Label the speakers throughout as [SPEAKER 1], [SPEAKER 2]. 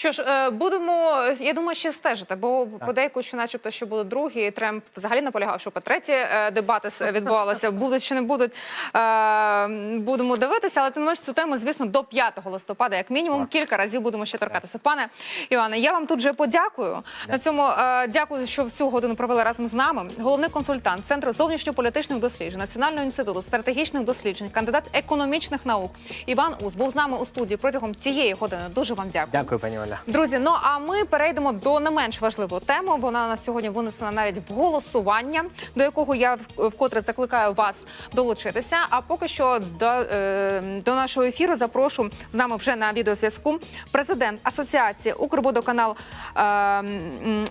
[SPEAKER 1] Що ж, е, будемо, я думаю, ще стежити, бо подейку, що начебто, що буде другий, Тремп взагалі наполягав, що по треті е, дебати відбувалися, будуть чи не будуть. Е, Будемо дивитися, але тим не менш цю тему, звісно, до 5 листопада, як мінімум, кілька разів будемо ще торкатися. Пане Іване, я вам тут вже подякую. На цьому дякую, що в цю годину провели разом з нами. Головний консультант Центру зовнішньополітичних досліджень Національного інституту стратегічних досліджень, кандидат економічних наук Іван Ус був з нами у студії протягом цієї години. Дуже вам дякую.
[SPEAKER 2] Дякую, пані Оля.
[SPEAKER 1] Друзі, ну а ми перейдемо до не менш важливої теми. Вона на сьогодні винесена навіть в голосування, до якого я вкотре закликаю вас долучитися. А поки що до, е, до нашого ефіру запрошую з нами вже на відеозв'язку президент Асоціації Укрводоканал е,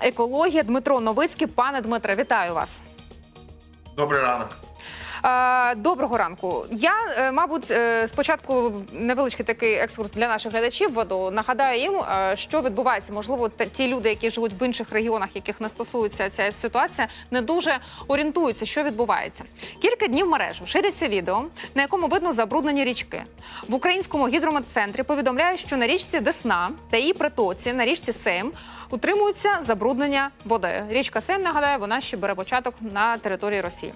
[SPEAKER 1] екологія Дмитро Новицький. Пане Дмитре, вітаю вас.
[SPEAKER 3] Добрий ранок.
[SPEAKER 1] Доброго ранку. Я, е, мабуть, е, спочатку невеличкий такий екскурс для наших глядачів веду. Нагадаю їм, е, що відбувається. Можливо, ті люди, які живуть в інших регіонах, яких не стосується ця ситуація, не дуже орієнтуються, що відбувається. Кілька днів мережу ширяться відео, на якому видно забруднені річки. В українському гідрометцентрі повідомляють, що на річці Десна та її притоці на річці Сейм утримуються забруднення води. Річка Сейм, нагадаю, вона ще бере початок на території Росії.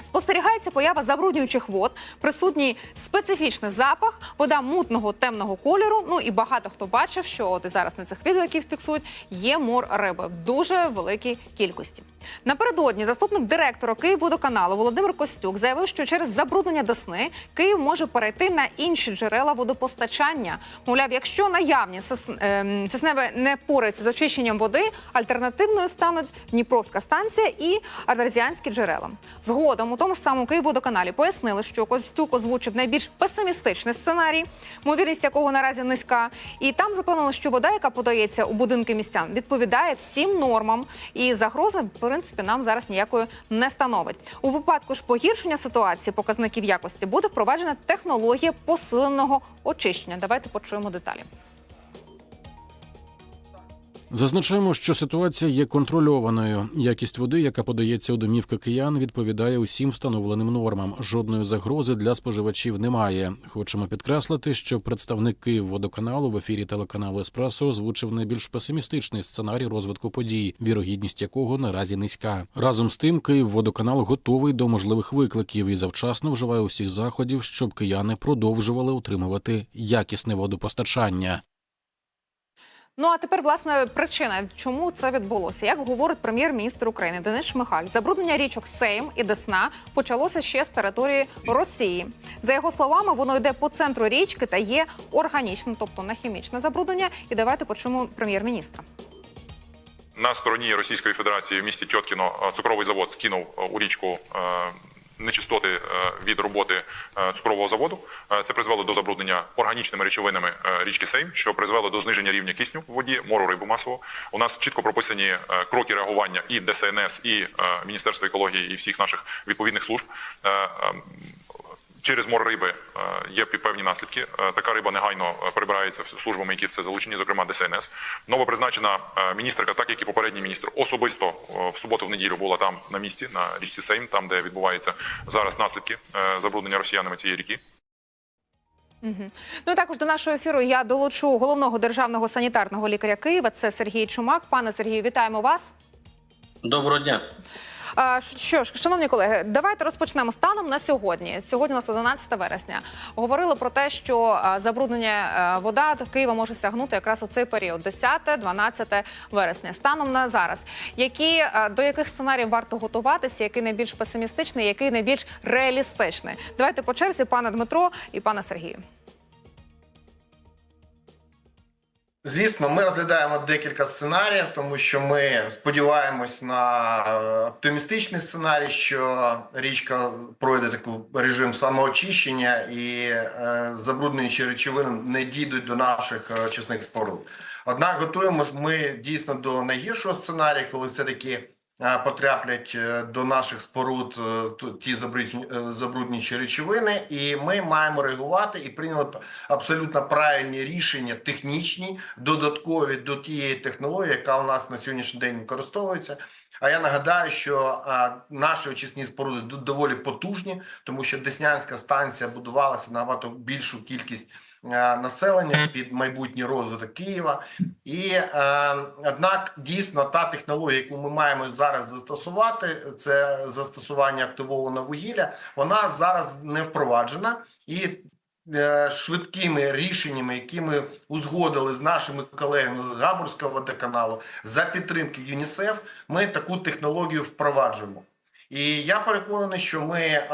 [SPEAKER 1] Спостерігається поява забруднюючих вод, присутній специфічний запах, вода мутного темного кольору. Ну і багато хто бачив, що от і зараз на цих відео, які фіксують, є мор риби в дуже великій кількості. Напередодні заступник директора Київводоканалу Володимир Костюк заявив, що через забруднення Десни Київ може перейти на інші джерела водопостачання. Мовляв, якщо наявні сос- ем, не впорається з очищенням води, альтернативною стануть Дніпровська станція і артезіанські джерела. Згодом у тому ж самому Київводоканалі пояснили, що Костюк озвучив найбільш песимістичний сценарій, ймовірність якого наразі низька. І там запевнили, що вода, яка подається у будинки містян, відповідає всім нормам, і загрози, в принципі, нам зараз ніякої не становить. У випадку ж погіршення ситуації показників якості буде впроваджена технологія посиленого очищення. Давайте почуємо деталі.
[SPEAKER 4] Зазначаємо, що ситуація є контрольованою. Якість води, яка подається у домівки киян, відповідає усім встановленим нормам. Жодної загрози для споживачів немає. Хочемо підкреслити, що представник Київводоканалу в ефірі телеканалу Еспресо озвучив найбільш песимістичний сценарій розвитку подій, вірогідність якого наразі низька. Разом з тим, Київводоканал готовий до можливих викликів і завчасно вживає усіх заходів, щоб кияни продовжували утримувати якісне водопостачання.
[SPEAKER 1] Ну а тепер власне причина, чому це відбулося. Як говорить прем'єр-міністр України Денис Шмигаль, забруднення річок Сейм і Десна почалося ще з території Росії. За його словами, воно йде по центру річки та є органічним, тобто не хімічне забруднення. І давайте почуємо прем'єр-міністра.
[SPEAKER 5] на стороні Російської Федерації в місті Тьоткіно цукровий завод скинув е, у річку е, нечистоти е, від роботи е, цукрового заводу. Е, Це призвело до забруднення органічними речовинами річки Сейм, що призвело до зниження рівня кисню в воді, мору рибу масово. У нас чітко прописані кроки реагування і ДСНС, і Міністерства екології, і всіх наших відповідних служб. Через мор риби е, є певні наслідки. Е, Така риба негайно е, прибирається службами, які в це залучені, зокрема ДСНС. Новопризначена міністерка, так як і попередній міністр, особисто в суботу, в неділю була там на місці, на річці Сейм, там де відбуваються зараз наслідки забруднення росіянами цієї ріки.
[SPEAKER 1] Ну і також до нашого ефіру я долучу головного державного санітарного лікаря Києва. Це Сергій Чумак. Пане Сергію, вітаємо вас.
[SPEAKER 6] Доброго дня.
[SPEAKER 1] Що ж, шановні колеги, давайте розпочнемо станом на сьогодні. Сьогодні у нас 11 вересня. Говорили про те, що забруднення вода до Києва може сягнути якраз у цей період 10-12 вересня. Станом на зараз, які до яких сценаріїв варто готуватися, який найбільш песимістичний, який найбільш реалістичний? Давайте по черзі, пане Дмитро і пане Сергію.
[SPEAKER 3] Звісно, ми розглядаємо декілька сценаріїв, тому що ми сподіваємось на е, оптимістичний сценарій, що річка пройде такий режим самоочищення і е, забруднюючі речовини не дійдуть до наших е, очисних споруд. Однак готуємось ми дійсно до найгіршого сценарію, коли все таки потраплять е, до наших споруд е, ті е, забруднюючі речовини, і ми маємо реагувати і прийняли абсолютно правильні рішення, технічні, додаткові до тієї технології, яка у нас на сьогоднішній день використовується. А я нагадаю, що наші очисні споруди доволі потужні, тому що Деснянська станція будувалася на набагато більшу кількість населення, під майбутній розвиток Києва. І е, однак дійсно та технологія, яку ми маємо зараз застосувати, це застосування активованого вугілля, вона зараз не впроваджена і. е, Швидкими рішеннями, які ми узгодили з нашими колегами з Габурського водоканалу за підтримки ЮНІСЕФ, ми таку технологію впроваджуємо. І я переконаний, що ми е,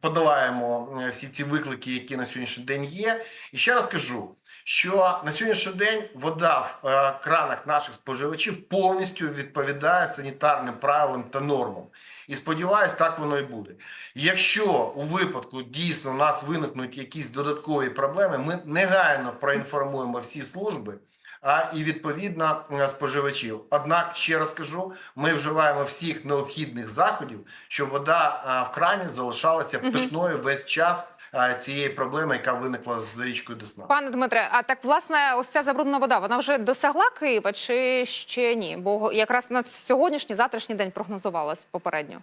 [SPEAKER 3] подолаємо е, всі ці виклики, які на сьогоднішній день є. І ще раз кажу, що на сьогоднішній день вода в е, кранах наших споживачів повністю відповідає санітарним правилам та нормам. І сподіваюсь, так воно і буде. Якщо у випадку дійсно у нас виникнуть якісь додаткові проблеми, ми негайно проінформуємо всі служби. А і відповідно споживачів. Однак ще раз кажу, ми вживаємо всіх необхідних заходів, щоб вода в крані залишалася питною весь час цієї проблеми, яка виникла з річкою Десна.
[SPEAKER 1] Пане Дмитре, а так власне, ось ця забруднена вода, вона вже досягла Києва чи ще ні? Бо якраз на сьогоднішній, завтрашній день прогнозувалось попередньо.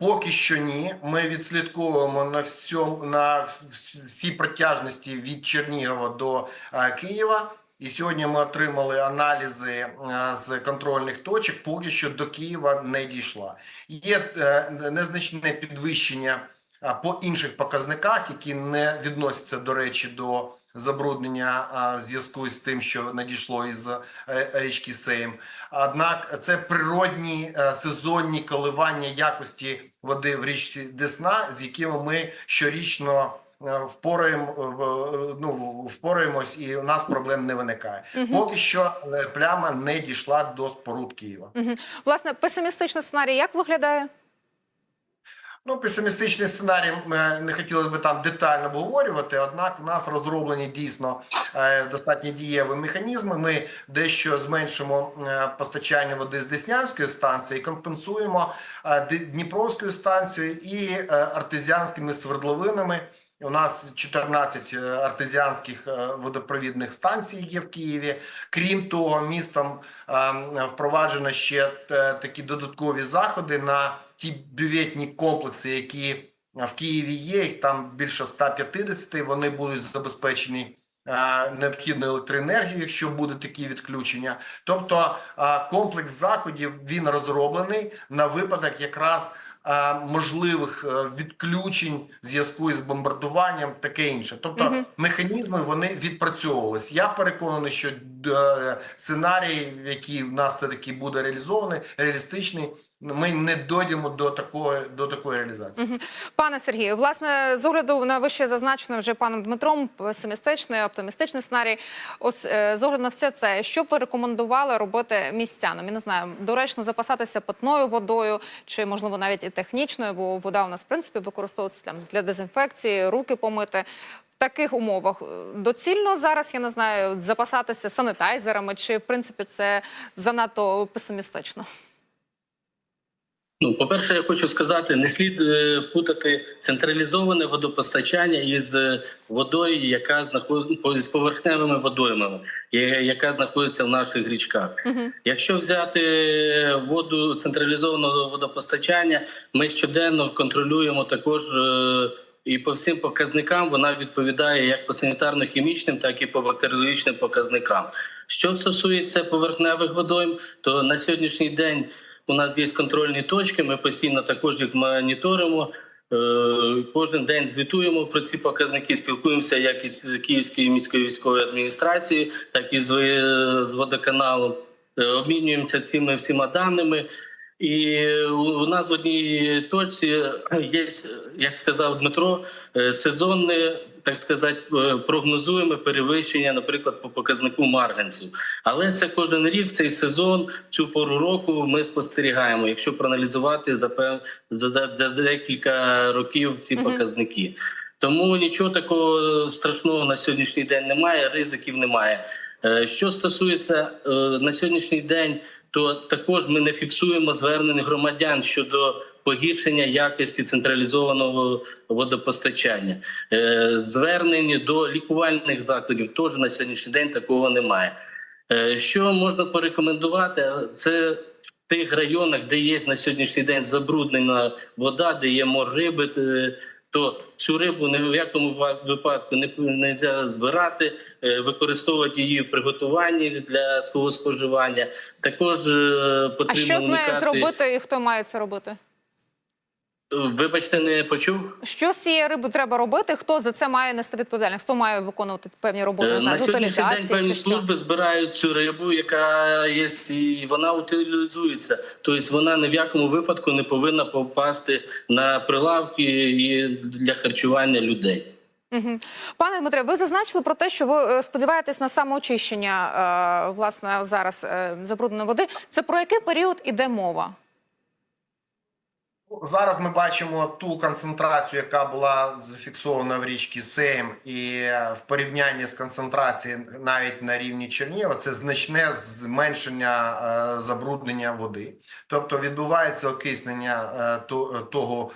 [SPEAKER 3] Поки що ні. Ми відслідковуємо на всьому на вс- всій протяжності від Чернігова до Києва. І сьогодні ми отримали аналізи е, з контрольних точок. Поки що до Києва не дійшла. Є е, незначне підвищення е, по інших показниках, які не відносяться до речі до забруднення в зв'язку з тим, що надійшло із річки Сейм. Однак це природні сезонні коливання якості води в річці Десна, з якими ми щорічно впораємо, ну, впораємось, і у нас проблем не виникає. Поки що е, пляма не дійшла до споруд Києва.
[SPEAKER 1] Мгм. Власне, песимістичний сценарій як виглядає?
[SPEAKER 3] Ну, песимістичний сценарій е, не хотілося б там детально обговорювати, однак в нас розроблені дійсно е, достатньо дієві механізми. Ми дещо зменшимо е, постачання води з Деснянської станції, компенсуємо е, Дніпровською станцією і е, артезіанськими свердловинами. У нас 14 е, артезіанських е, водопровідних станцій є в Києві. Крім того, містом е, впроваджено ще е, такі додаткові заходи на ті бюветні комплекси, які в Києві є. Їх там більше 150, Вони будуть забезпечені необхідною електроенергією, якщо буде такі відключення. Тобто комплекс заходів він розроблений на випадок якраз можливих е, відключень в зв'язку із бомбардуванням, таке інше. Тобто механізми вони відпрацьовувались. Я переконаний, що е, сценарій, який в нас все таки буде реалізований, реалістичний. Ми не дойдемо до такої до такої реалізації.
[SPEAKER 1] Пане Сергію, власне, з огляду на вище зазначене вже паном Дмитром, песимістичний, оптимістичний сценарій. Ось е, з огляду на все це, що б ви рекомендували робити містянам? Я не знаю, доречно запасатися питною водою, чи можливо навіть і технічною, бо вода у нас в принципі використовується для дезінфекції, руки помити. Таких умовах е, доцільно зараз я не знаю запасатися санітайзерами, чи в принципі це занадто песимістично?
[SPEAKER 6] Ну, по-перше, я хочу сказати, не слід е, путати централізоване водопостачання із е, водою, яка знаходиться з поверхневими водоймами, яка знаходиться в наших річках.
[SPEAKER 1] Мгм.
[SPEAKER 6] Якщо взяти воду централізованого водопостачання, ми щоденно контролюємо також і по всім показникам вона відповідає як по санітарно-хімічним, так і по бактеріологічним показникам. Що стосується поверхневих водойм, то на сьогоднішній день у нас є контрольні точки. Ми постійно також їх моніторимо. Е, Кожен день звітуємо про ці показники, спілкуємося як із Київською міською військовою адміністрацією, так і з водоканалом. Е, Обмінюємося цими всіма даними. І у нас в одній точці є, як сказав Дмитро, е, сезонне, так сказати, е, прогнозуємо перевищення, наприклад, по показнику марганцю. Але це кожен рік, цей сезон, цю пору року ми спостерігаємо, якщо проаналізувати за пев за, декілька років ці показники. Тому нічого такого страшного на сьогоднішній день немає, ризиків немає. Е, Що стосується на сьогоднішній день, то також ми не фіксуємо звернень громадян щодо погіршення якості централізованого водопостачання. Е, Звернень до лікувальних закладів теж на сьогоднішній день такого немає. Е, Що можна порекомендувати? Це в тих районах, де є на сьогоднішній день забруднена вода, де є мор риби, е, то цю рибу ні в якому випадку не можна збирати, використовувати її в приготуванні для свого споживання. Також е,
[SPEAKER 1] А що з нею зробити і хто має це робити?
[SPEAKER 6] Вибачте, не почув.
[SPEAKER 1] Що з цією рибою треба робити? Хто за це має нести відповідальність? Хто має виконувати певні роботи
[SPEAKER 6] Е, На
[SPEAKER 1] з
[SPEAKER 6] сьогоднішній день певні служби збирають цю рибу, яка є, і вона утилізується. Тобто вона ні в якому випадку не повинна попасти на прилавки і для харчування людей.
[SPEAKER 1] Пане Дмитре, ви зазначили про те, що ви е, сподіваєтесь на самоочищення е, власне зараз забрудненої води. Це про який період іде мова?
[SPEAKER 3] Зараз ми бачимо ту концентрацію, яка була зафіксована в річці Сейм, і в порівнянні з концентрацією навіть на рівні Чернігова, це значне зменшення е, забруднення води. Тобто відбувається окиснення е, то- того.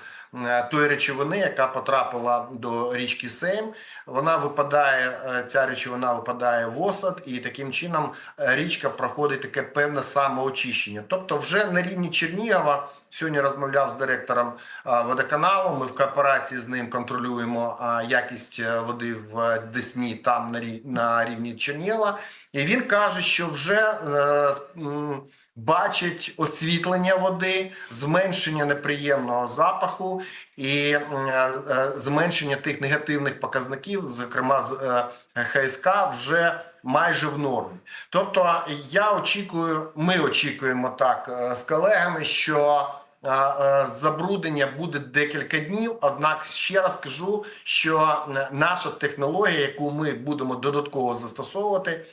[SPEAKER 3] е, Тої речовини, яка потрапила до річки Сейм, вона випадає, е, ця речовина випадає в осад, і таким чином е, річка проходить таке певне самоочищення. Тобто, вже на рівні Чернігова сьогодні розмовляв з директором е, водоканалу. Ми в кооперації з ним контролюємо якість води в Десні, там на рі- на рівні Чернігова. І він каже, що вже бачить освітлення води, зменшення неприємного запаху і е, е, зменшення тих негативних показників, зокрема з е, ХСК, вже майже в нормі. Тобто я очікую, ми очікуємо так з колегами, що забруднення буде декілька днів. Однак ще раз кажу, що е, наша технологія, яку ми будемо додатково застосовувати,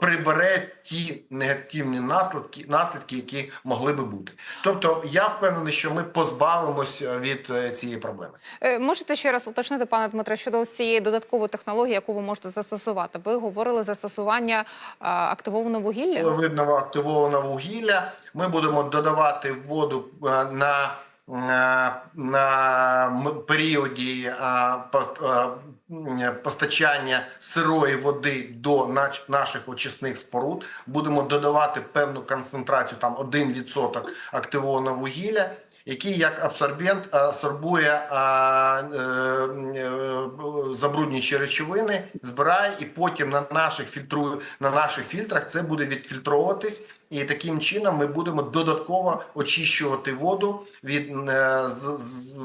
[SPEAKER 3] прибере ті негативні наслідки, наслідки, які могли би бути. Тобто, я впевнений, що ми позбавимось від е, цієї проблеми.
[SPEAKER 1] Е, Можете ще раз уточнити, пане Дмитре, щодо цієї додаткової технології, яку ви можете застосувати? Ви говорили застосування активованого вугілля?
[SPEAKER 3] видного активованого вугілля. Ми будемо додавати воду е, на, на, на періоді е, е, постачання сирої води до наших очисних споруд. Будемо додавати певну концентрацію, там 1% активованого вугілля. Який як абсорбент е, сорбує е, е, забруднюючі речовини, збирає і потім на наших фільтру на наших фільтрах це буде відфільтровуватись, і таким чином ми будемо додатково очищувати воду від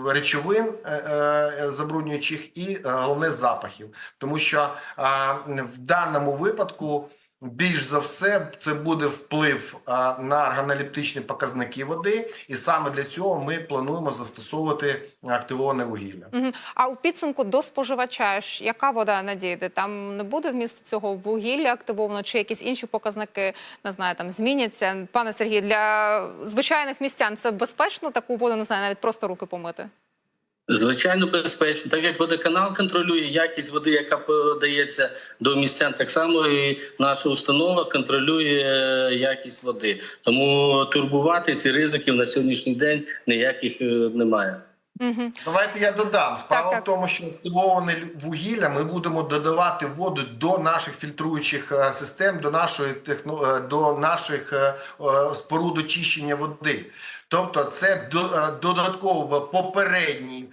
[SPEAKER 3] речовин забруднюючих і головне запахів, тому що в даному випадку. Більш за все, це буде вплив на органолептичні показники води, і саме для цього ми плануємо застосовувати активоване вугілля.
[SPEAKER 1] А у підсумку до споживача ж яка вода надійде? Там не буде вмісту цього вугілля активовано, чи якісь інші показники не знаю, там зміняться. Пане Сергій, для звичайних містян це безпечно таку воду, не знаю, навіть просто руки помити.
[SPEAKER 6] Звичайно, безпечно. Так як водоканал контролює якість води, яка подається до містян, так само і наша установа контролює е, якість води. Тому турбуватись і ризиків на сьогоднішній день ніяких е, немає.
[SPEAKER 1] Угу.
[SPEAKER 3] Давайте я додам. Справа
[SPEAKER 1] Так, так.
[SPEAKER 3] в тому, що активоване вугілля ми будемо додавати воду до наших фільтруючих е, систем, до нашої техно, до наших споруд очищення води. Тобто, це е, додатково попереднє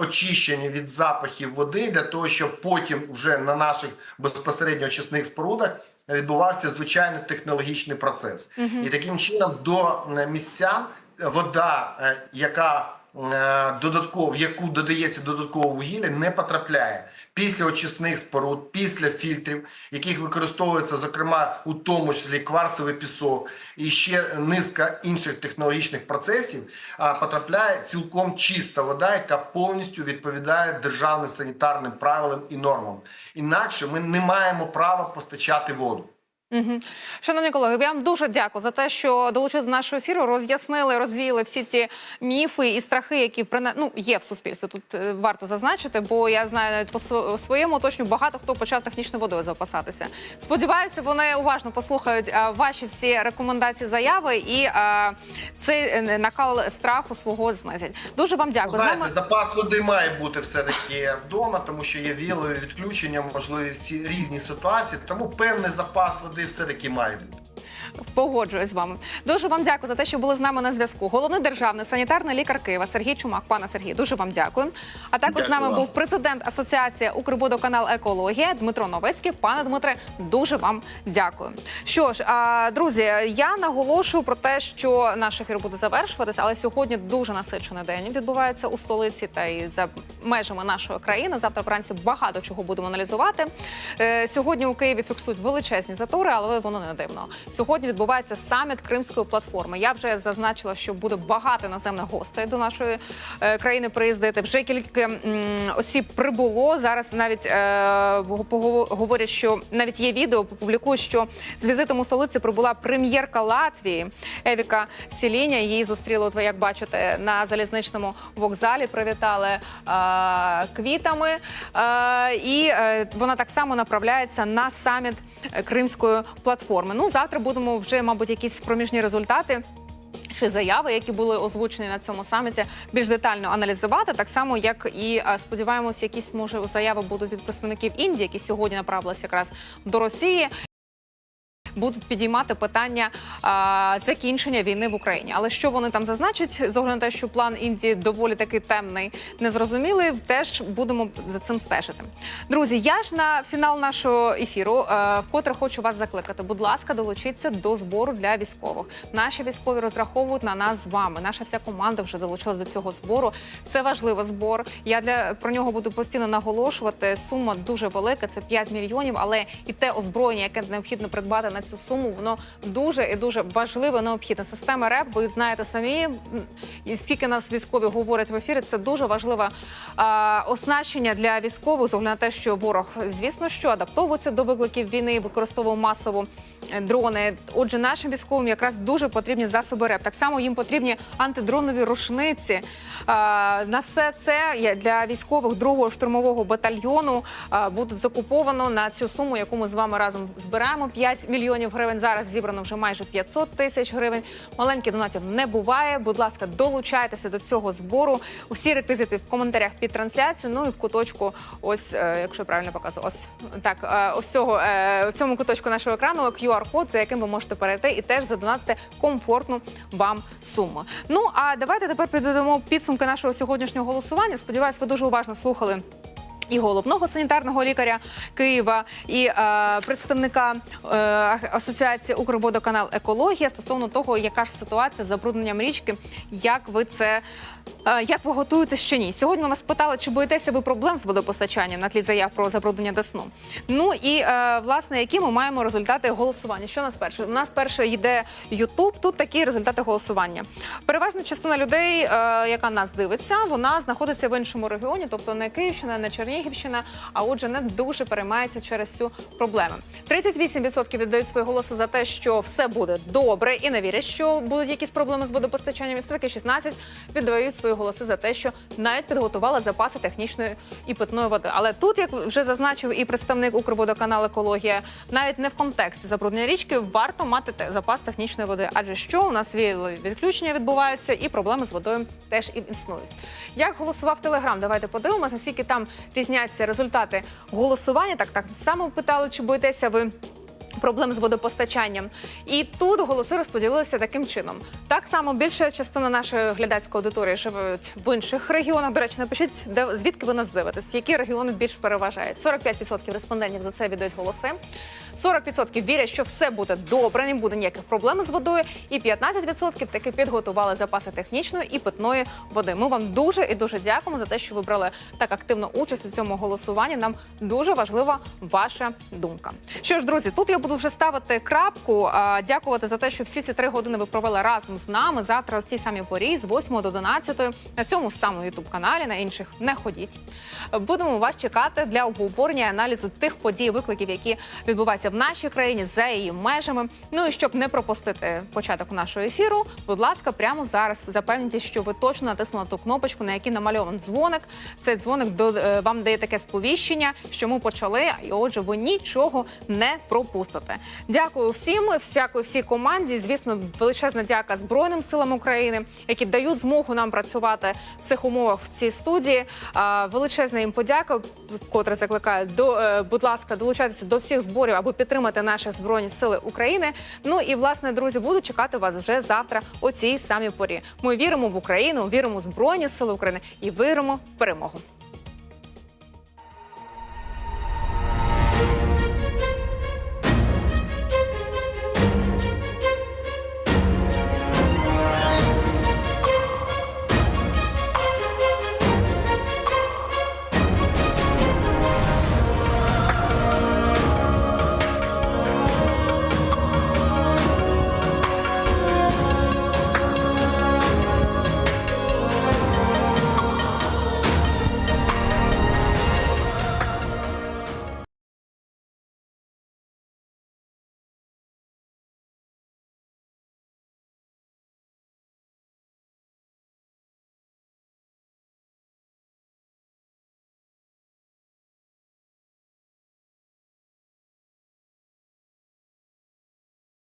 [SPEAKER 3] очищення від запахів води для того, щоб потім вже на наших безпосередньо очисних спорудах відбувався звичайний технологічний процес. І таким чином до е, містян вода, е, яка е, додатково, в яку додається додаткове вугілля, не потрапляє після очисних споруд, після фільтрів, яких використовується, зокрема, у тому числі кварцевий пісок і ще низка інших технологічних процесів, потрапляє цілком чиста вода, яка повністю відповідає державним санітарним правилам і нормам. Інакше ми не маємо права постачати воду.
[SPEAKER 1] Угу. Шановні колеги, я вам дуже дякую за те, що долучилися до нашого ефіру, роз'яснили, розвіяли всі ті міфи і страхи, які ну, є в суспільстві. Тут е, варто зазначити, бо я знаю навіть по своєму оточенню багато хто почав технічною водою запасатися. Сподіваюся, вони уважно послухають е, ваші всі рекомендації, заяви і е, цей накал страху свого знизять. Дуже вам дякую.
[SPEAKER 3] Знаєте,
[SPEAKER 1] нами
[SPEAKER 3] запас води має бути все-таки вдома, тому що є вілові відключення, можливі всі різні ситуації. Тому певний запас води все-таки має бути.
[SPEAKER 1] Погоджуюсь з вами. Дуже вам дякую за те, що були з нами на зв'язку. Головний державний санітарний лікар Києва Сергій Чумак. Пане Сергій, дуже вам дякую. А також з нами
[SPEAKER 6] вам.
[SPEAKER 1] був президент Асоціації Укрводоканал Екологія Дмитро Новицький. Пане Дмитре, дуже вам дякую. Що ж, друзі, я наголошую про те, що наш ефір буде завершуватися, але сьогодні дуже насичений день відбувається у столиці та і за межами нашої країни. Завтра вранці багато чого будемо аналізувати. Е, Сьогодні у Києві фіксують величезні затори, але воно не дивно. Сьогодні відбувається саміт Кримської платформи. Я вже зазначила, що буде багато іноземних гостей до нашої е, країни приїздити. Вже кілька осіб прибуло. Зараз навіть е, говорять, що навіть є відео, публікують, що з візитом у столиці прибула прем'єрка Латвії Евіка Сіліня. Її зустріли, от ви як бачите, на залізничному вокзалі. Привітали е, квітами, і вона так само направляється на саміт Кримської платформи. Ну завтра будемо вже, мабуть, якісь проміжні результати. Чи заяви, які були озвучені на цьому саміті, більш детально аналізувати, так само як і е, сподіваємось, якісь може заяви будуть від представників Індії, які сьогодні направилися якраз до Росії. Будуть підіймати питання а, закінчення війни в Україні. Але що вони там зазначать, з огляду на те, що план Індії доволі таки темний, незрозумілий, теж будемо за цим стежити. Друзі, я ж на фінал нашого ефіру е, вкотре хочу вас закликати. Будь ласка, долучіться до збору для військових. Наші військові розраховують на нас з вами. Наша вся команда вже долучилась до цього збору. Це важливий збор. Я для про нього буду постійно наголошувати. Сума дуже велика. Це 5 мільйонів. Але і те озброєння, яке необхідно придбати на цю суму, воно дуже і дуже важливо. Необхідне. Система РЕП, ви знаєте самі, і скільки нас військові говорять в ефірі. Це дуже важливе а, оснащення для військових з на те, що ворог, звісно, що адаптовується до викликів війни, використовує масово е, дрони. Отже, нашим військовим якраз дуже потрібні засоби РЕП. Так само їм потрібні антидронові рушниці. А, на все це для військових другого штурмового батальйону а, буде закуповано на цю суму, яку ми з вами разом збираємо. 5 мільйонів гривень. Зараз зібрано вже майже 500 тисяч гривень. Маленьких донатів не буває. Будь ласка, долучайтеся до цього збору. Усі реквізити в коментарях під трансляцією. Ну і в куточку, ось е, якщо я правильно показую, ось так, е, ось цього е, в цьому куточку нашого екрану QR-код, за яким ви можете перейти і теж задонатити комфортну вам суму. Ну а давайте тепер підведемо підсумки нашого сьогоднішнього голосування. Сподіваюсь, ви дуже уважно слухали. І головного санітарного лікаря Києва, і е, представника е, асоціації Укрводоканал Екологія стосовно того, яка ж ситуація з забрудненням річки, як ви це. е, Як ви готуєтесь чи ні? Сьогодні ми вас питали, чи боїтеся ви проблем з водопостачанням на тлі заяв про забруднення Десну. Ну і е, власне, які ми маємо результати голосування? Що у нас перше? У нас перше йде Ютуб. Тут такі результати голосування. Переважна частина людей, е, яка нас дивиться, вона знаходиться в іншому регіоні, тобто не Київщина, не Чернігівщина, а отже, не дуже переймається через цю проблему. 38% віддають свої голоси за те, що все буде добре, і не вірять, що будуть якісь проблеми з водопостачанням. І все таки 16% віддають свої голоси за те, що навіть підготували запаси технічної і питної води. Але тут, як вже зазначив і представник Укрводоканалу екологія, навіть не в контексті забруднення річки варто мати запас технічної води, адже що у нас віялові відключення відбуваються, і проблеми з водою теж і існують. Як голосував Телеграм? Давайте подивимося, наскільки там різняться результати голосування. Так так само питали, чи боїтеся ви. Проблем з водопостачанням, і тут голоси розподілилися таким чином. Так само більша частина нашої глядацької аудиторії живуть в інших регіонах. До речі, напишіть, де звідки ви нас дивитесь, які регіони більш переважають. 45% респондентів за це віддають голоси. 40% вірять, що все буде добре, не буде ніяких проблем з водою. І 15% таки підготували запаси технічної і питної води. Ми вам дуже і дуже дякуємо за те, що ви брали так активну участь у цьому голосуванні. Нам дуже важлива ваша думка. Що ж, друзі, тут я буду вже ставити крапку. Дякувати за те, що всі ці три години ви провели разом з нами. Завтра о цій самій порі з 8 до 11 на цьому ж самому ютуб каналі. На інших не ходіть. Будемо вас чекати для обговорення і аналізу тих подій, викликів, які відбуваються в нашій країні за її межами. Ну і щоб не пропустити початок нашого ефіру, будь ласка, прямо зараз запевніть, що ви точно натиснули ту кнопочку, на якій намальований дзвоник. Цей дзвоник е, вам дає таке сповіщення, що ми почали. І отже, ви нічого не пропустите. Чистоти. Дякую всім, всякої всій команді. Звісно, величезна дяка Збройним силам України, які дають змогу нам працювати в цих умовах в цій студії. Величезна їм подяка, вкотре закликаю до, е, будь ласка, долучайтеся до всіх зборів, аби підтримати наші збройні сили України. Ну і власне, друзі, буду чекати вас вже завтра о цій самій порі. Ми віримо в Україну, віримо в збройні сили України і віримо в перемогу.